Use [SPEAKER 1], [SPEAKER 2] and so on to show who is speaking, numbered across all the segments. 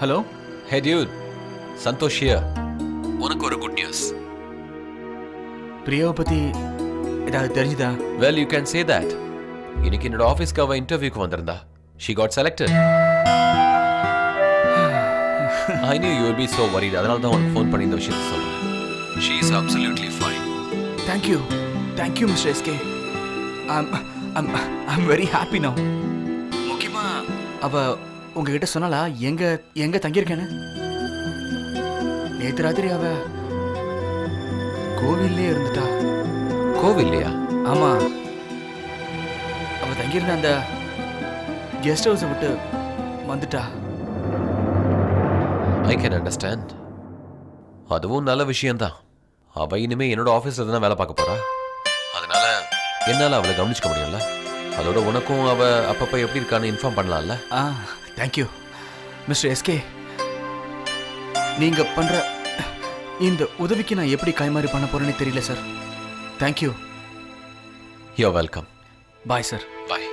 [SPEAKER 1] Hello
[SPEAKER 2] hey dude Santhosh here. உனக்கு ஒரு good news
[SPEAKER 1] பிரியாவை பற்றி ஏதாவது தெரிஞ்சுதா?
[SPEAKER 2] Well you can say that இன்னைக்கு என்னோட ஆஃபீஸ்க்கு அவ இன்டர்வியூக்கு வந்திருந்தா. She got selected I knew you will be so worried அதனால தான் உனக்கு ஃபோன் பண்ணி இந்த விஷயத்தை சொல்றேன். She is absolutely fine
[SPEAKER 1] thank you thank you mister SK I'm I'm I'm very happy now முக்கியமாக அவ உங்ககிட்ட சொன்னாலா எங்க எங்க தங்கியிருக்கேன்னு? நேற்று ராத்திரி அவ கோவில்லே இருந்துட்டா.
[SPEAKER 2] கோவில்லையா?
[SPEAKER 1] ஆமா. அவ தங்கியிருந்த அந்த கெஸ்ட் ஹவுஸை விட்டு வந்துட்டா.
[SPEAKER 2] ஐ கேன் அண்டர்ஸ்டாண்ட் அதுவும் நல்ல விஷயம்தான். அவ இனிமே என்னோட ஆஃபீஸில் தானே வேலை பார்க்க போறா? அதனால என்னால் அவளை கவனிச்சுக்க முடியும்ல? அதோட உனக்கும் அவ அப்பப்போ எப்படி இருக்கான்னு இன்ஃபார்ம் பண்ணலாம்ல?
[SPEAKER 1] ஆ தேங்க்யூ மிஸ்டர் எஸ்கே நீங்க பண்ற இந்த உதவிக்கு நான் எப்படி கைமாறி பண்ண போறேன்னு தெரியல sir thank you
[SPEAKER 2] you welcome
[SPEAKER 1] bye sir
[SPEAKER 2] bye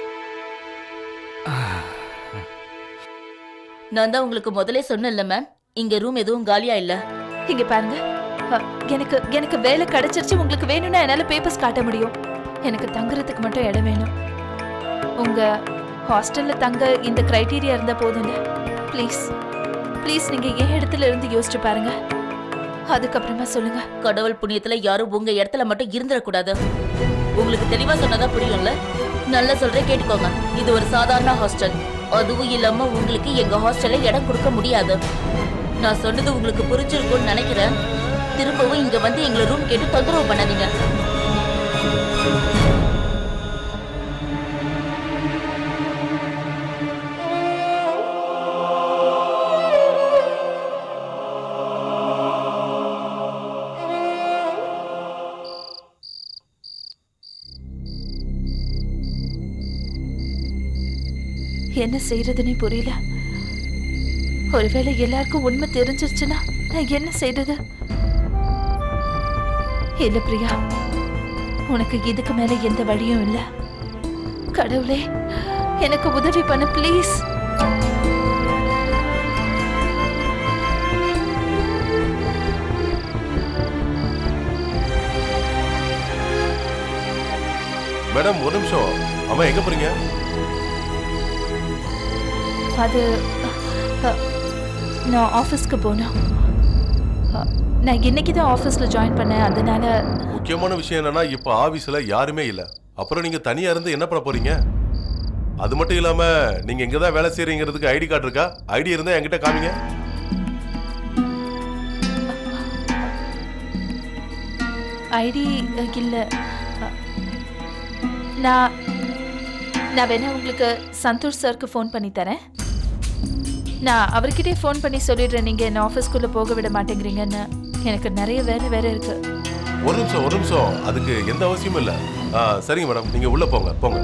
[SPEAKER 3] நான் தான் உங்களுக்கு முதல்ல சொன்னேன்ல மேம் இங்க ரூம் எதுவும் காலியா இல்ல?
[SPEAKER 4] இங்க பாருங்க. அ, எனக்கு எனக்கு வேலை கிடைச்சிருச்சு. உங்களுக்கு வேணும்னா என்னால பேப்பர்ஸ் காட்ட முடியும். எனக்கு தங்குறதுக்கு மட்டும் இடம் வேணும். உங்க ஹாஸ்டல்ல தங்க இந்த கிரைட்டீரியா இருந்த போதுங்க ப்ளீஸ் ப்ளீஸ் நீங்க என் இடத்துல இருந்து யோசிச்சு பாருங்க. அதுக்கப்புறமா சொல்லுங்க.
[SPEAKER 3] கடவுள் புண்ணியத்துல யாரும் உங்க இடத்துல மட்டும் இருந்துடக்கூடாது உங்களுக்கு தெளிவா சொன்னதா புரியும்ல? நல்லா சொல்றேன் கேட்டுக்கோங்க. இது ஒரு சாதாரண ஹாஸ்டல் அதுவும் இல்லாம உங்களுக்கு எங்க ஹாஸ்டல்ல இடம் கொடுக்க முடியாது. நான் சொன்னது உங்களுக்கு புரிஞ்சிருக்கும்னு நினைக்கிறேன். திரும்பவும் இங்க வந்து எங்களை ரூம் கேட்டு தொந்தரவு பண்ணாதீங்க.
[SPEAKER 4] என்ன செய்யறதுன்னே புரியல. ஒருவேளை எல்லாருக்கும் உண்மை தெரிஞ்சிருச்சுன்னா நான் என்ன செய்யறது இல்ல பிரியா உனக்கு இதுக்கு மேல எந்த வழியும் இல்ல. கடவுளே எனக்கு உதவி பண்ண ப்ளீஸ்.
[SPEAKER 5] மேடம் ஒரு நிமிஷம். அவன் எங்க போறீங்க?
[SPEAKER 4] அது நான் ஆஃபீஸ்க்கு போனோம் அ, நான் இன்னைக்கு தான் ஆஃபீஸில் ஜாயின் பண்ணேன். அதனால
[SPEAKER 5] முக்கியமான விஷயம் என்னன்னா இப்ப ஆபீஸ்ல யாருமே இல்ல. அப்புறம் நீங்க தனியா இருந்து என்ன பண்ண போறீங்க? அது மட்டும் இல்லாம நீங்க எங்க தான் வேலை செய்றீங்கிறதுக்கு ஐடி கார்டு இருக்கா? ஐடி இருந்தா என்கிட்ட காமிங்க.
[SPEAKER 4] ஐடி இல்லை. நான் நான் வேணா உங்களுக்கு சந்தோஷ் சாருக்கு ஃபோன் பண்ணி தரேன். நான் அவர்கிட்டே ஃபோன் பண்ணி சொல்லிடுறேன். நீங்கள் என்ன ஆஃபீஸ்க்குள்ளே போக விட மாட்டேங்கிறீங்கன்னு. எனக்கு நிறைய வேலை வேற இருக்கு.
[SPEAKER 5] ஒரு நிமிஷம் ஒரு நிமிஷம். அதுக்கு எந்த அவசியமும் இல்லை. சரிங்க மேடம் நீங்க உள்ள போங்க போங்க.